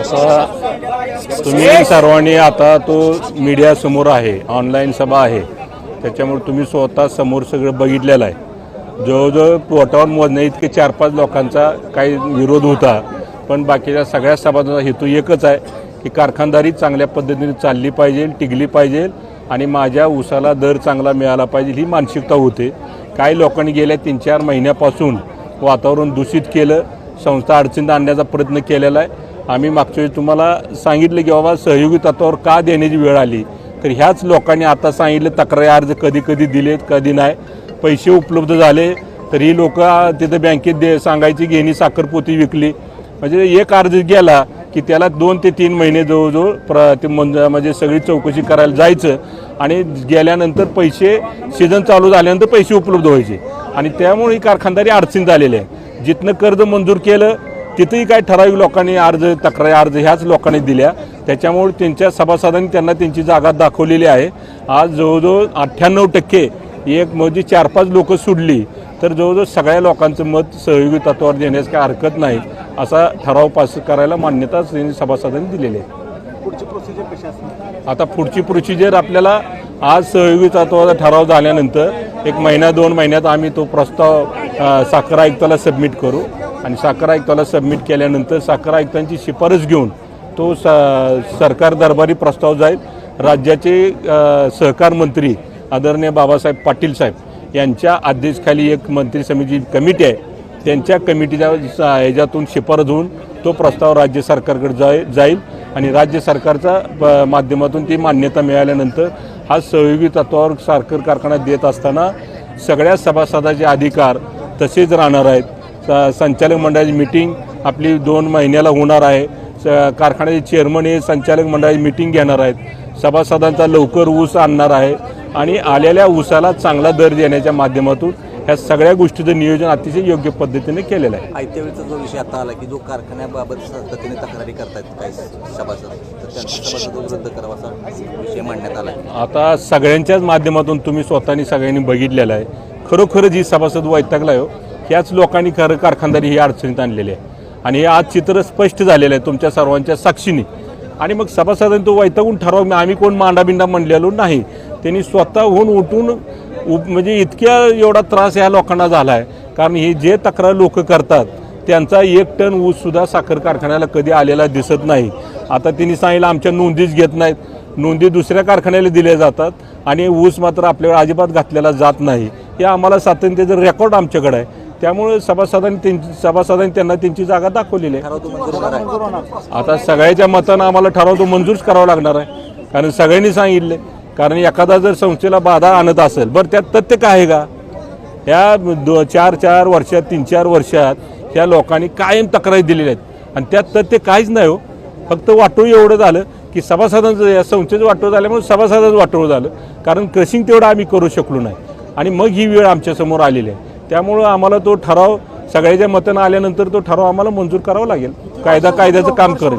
असा तुम्ही सर्वांनी आता तो मीडिया समोर आहे ऑनलाईन सभा आहे त्याच्यामुळे तुम्ही स्वतः समोर सगळं बघितलेलं आहे. जवळजवळ पोटावर मोजण्या इतके चार पाच लोकांचा काही विरोध होता पण बाकीच्या सगळ्या सभाचा हेतू एकच आहे की कारखानदारी चांगल्या पद्धतीने चालली पाहिजे टिकली पाहिजे आणि माझ्या ऊसाला दर चांगला मिळाला पाहिजे ही मानसिकता होते. काही लोकांनी गेल्या तीन चार महिन्यापासून वातावरण दूषित केलं संस्था अडचणीत आणण्याचा प्रयत्न केलेला आहे. आम्ही मागच्या वेळी तुम्हाला सांगितलं की बाबा सहयोगी तत्वावर का देण्याची वेळ आली? तर ह्याच लोकांनी आता सांगितलं तक्रारी अर्ज कधी कधी दिलेत कधी नाही. पैसे उपलब्ध झाले तर ही लोक तिथं बँकेत दे सांगायची घेणी साखरपोती विकली. म्हणजे एक अर्ज गेला की त्याला दोन ते तीन महिने जवळजवळ प्र ते मंज- म्हणजे सगळी चौकशी करायला जायचं. आणि गेल्यानंतर पैसे सीझन चालू झाल्यानंतर पैसे उपलब्ध व्हायचे. आणि त्यामुळे ही कारखानदारी अडचणीत आलेली आहे. जिथनं कर्ज मंजूर केलं तिथंही काय ठराविक लोकांनी अर्ज तक्रारी अर्ज ह्याच लोकांनी दिल्या. त्याच्यामुळे त्यांच्या सभासदांनी त्यांना त्यांची जागा दाखवलेली आहे. आज जवळजवळ अठ्ठ्याण्णव टक्के एक म्हणजे चार पाच लोकं सोडली तर जवळजवळ सगळ्या लोकांचं मत सहयोगी तत्वावर देण्यास काय हरकत नाही असा ठराव पास करायला मान्यता त्यांनी सभासदांनी दिलेली आहे. पुढची प्रोसिजर कशी असणार? आता पुढची प्रोसिजर आपल्याला आज सहयोगी तत्वाचा ठराव झाल्यानंतर एक महिना दोन महिन्यात आम्ही तो प्रस्ताव साखर आयुक्ताला सबमिट करू. आणि साखर आयुक्ताला सबमिट केल्यानंतर साखर आयुक्तांची शिफारस घेऊन तो स सरकार दरबारी प्रस्ताव जाईल राज्याचे सहकार मंत्री आदरणीय बाबासाहेब पाटील साहेब यांच्या अध्यक्षखाली एक मंत्री समिती कमिटी आहे. त्यांच्या कमिटीच्या ह्याच्यातून शिफारस होऊन तो प्रस्ताव राज्य सरकारकडे जाय जाईल. आणि राज्य सरकारचा ब- माध्यमातून ती मान्यता मिळाल्यानंतर हा सहयोगी तत्वावर साखर कारखाना देत असताना सगळ्या सभासदाचे अधिकार तसेच राहणार आहेत. स- संचालक मंडळाची मिटिंग आपली दोन महिन्याला होणार आहे. स- कारखान्याचे चेअरमन हे संचालक मंडळाची मिटिंग घेणार आहेत. सभासदांचा लवकर ऊस आणणार आहे आणि आलेल्या ऊसाला चांगला दर देण्याच्या माध्यमातून ह्या सगळ्या गोष्टीचं नियोजन अतिशय योग्य पद्धतीने केलेलं आहे. आयत्या वेळेचा जो विषय आता आला की जो कारखान्याबाबत पद्धतीने तक्रारी करतायत काही सभासद तर त्यांचा सभासद रद्द करावा असा विषय मांडण्यात आला आहे. आता सगळ्यांच्याच माध्यमातून तुम्ही स्वतःनी सगळ्यांनी बघितलेलं आहे. खरोखर जी सभासद वैतागला हो. ह्याच लोकांनी खरं कारखानदारी ही अडचणीत आणलेली आहे. आणि हे आज चित्र स्पष्ट झालेलं आहे तुमच्या सर्वांच्या साक्षीने. आणि मग सभासदांनी तो वैतागून ठराव आम्ही कोण मांडाबिंडा म्हणलेलो नाही. त्यांनी स्वतःहून उठून म्हणजे इतक्या एवढा त्रास ह्या लोकांना झाला आहे कारण हे जे तक्रार लोक करतात त्यांचा एक टन ऊससुद्धा साखर कारखान्याला कधी आलेला दिसत नाही. आता त्यांनी सांगितलं आमच्या नोंदीच घेत नाहीत. नोंदी दुसऱ्या कारखान्याला दिल्या जातात आणि ऊस मात्र आपल्याकडे अजिबात घातलेला जात नाही. हे आम्हाला सातत्याचं रेकॉर्ड आमच्याकडे आहे. त्यामुळे सभासदांनी त्यांची सभासदांनी त्यांना त्यांची जागा दाखवलेली आहे. आता सगळ्याच्या मतानं आम्हाला ठराव तो मंजूरच करावा लागणार आहे. कारण सगळ्यांनी सांगितले. कारण एखादा जर संस्थेला बाधा आणत असेल बरं त्यात तथ्य काय आहे का? ह्या दो चार चार वर्षात तीन चार वर्षात ह्या लोकांनी कायम तक्रारी दिलेल्या आहेत. आणि त्यात तथ्य काहीच नाही हो. फक्त वाटोळ एवढं झालं की सभासदांचं या संस्थेचं वाटोळ झाल्यामुळे सभासदांचं वाटोळ झालं. कारण क्रशिंग तेवढं आम्ही करू शकलो नाही. आणि मग ही वेळ आमच्यासमोर आलेली आहे. त्यामुळं आम्हाला तो ठराव सगळ्याच्या मतानं आल्यानंतर तो ठराव आम्हाला मंजूर करावा लागेल. कायदा कायद्याचं काम करेल.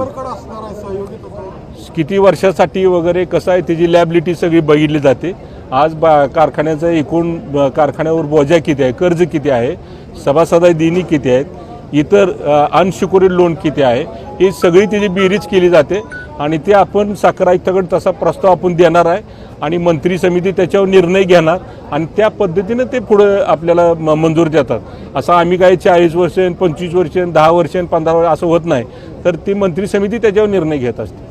किती वर्षासाठी वगैरे कसं आहे त्याची लॅबिलिटी सगळी बघितली जाते. आज बा कारखान्याचं एकूण कारखान्यावर बोजा किती आहे कर्ज किती आहे सभासदा दिनी किती आहेत इतर अनसिक्युरिड लोन किती आहे ही सगळी त्याची बेरीज केली जाते आणि ते आपण साखर आयुक्ताकडे तसा प्रस्ताव आपण देणार आहे आणि मंत्री समिती त्याच्यावर निर्णय घेणार आणि त्या पद्धतीनं ते पुढं आपल्याला म- मंजूर देतात. असं आम्ही काय चाळीस वर्ष पंचवीस वर्ष दहा वर्ष पंधरा वर्ष असं होत नाही. तर ती मंत्री समिती त्याच्यावर निर्णय घेत असते.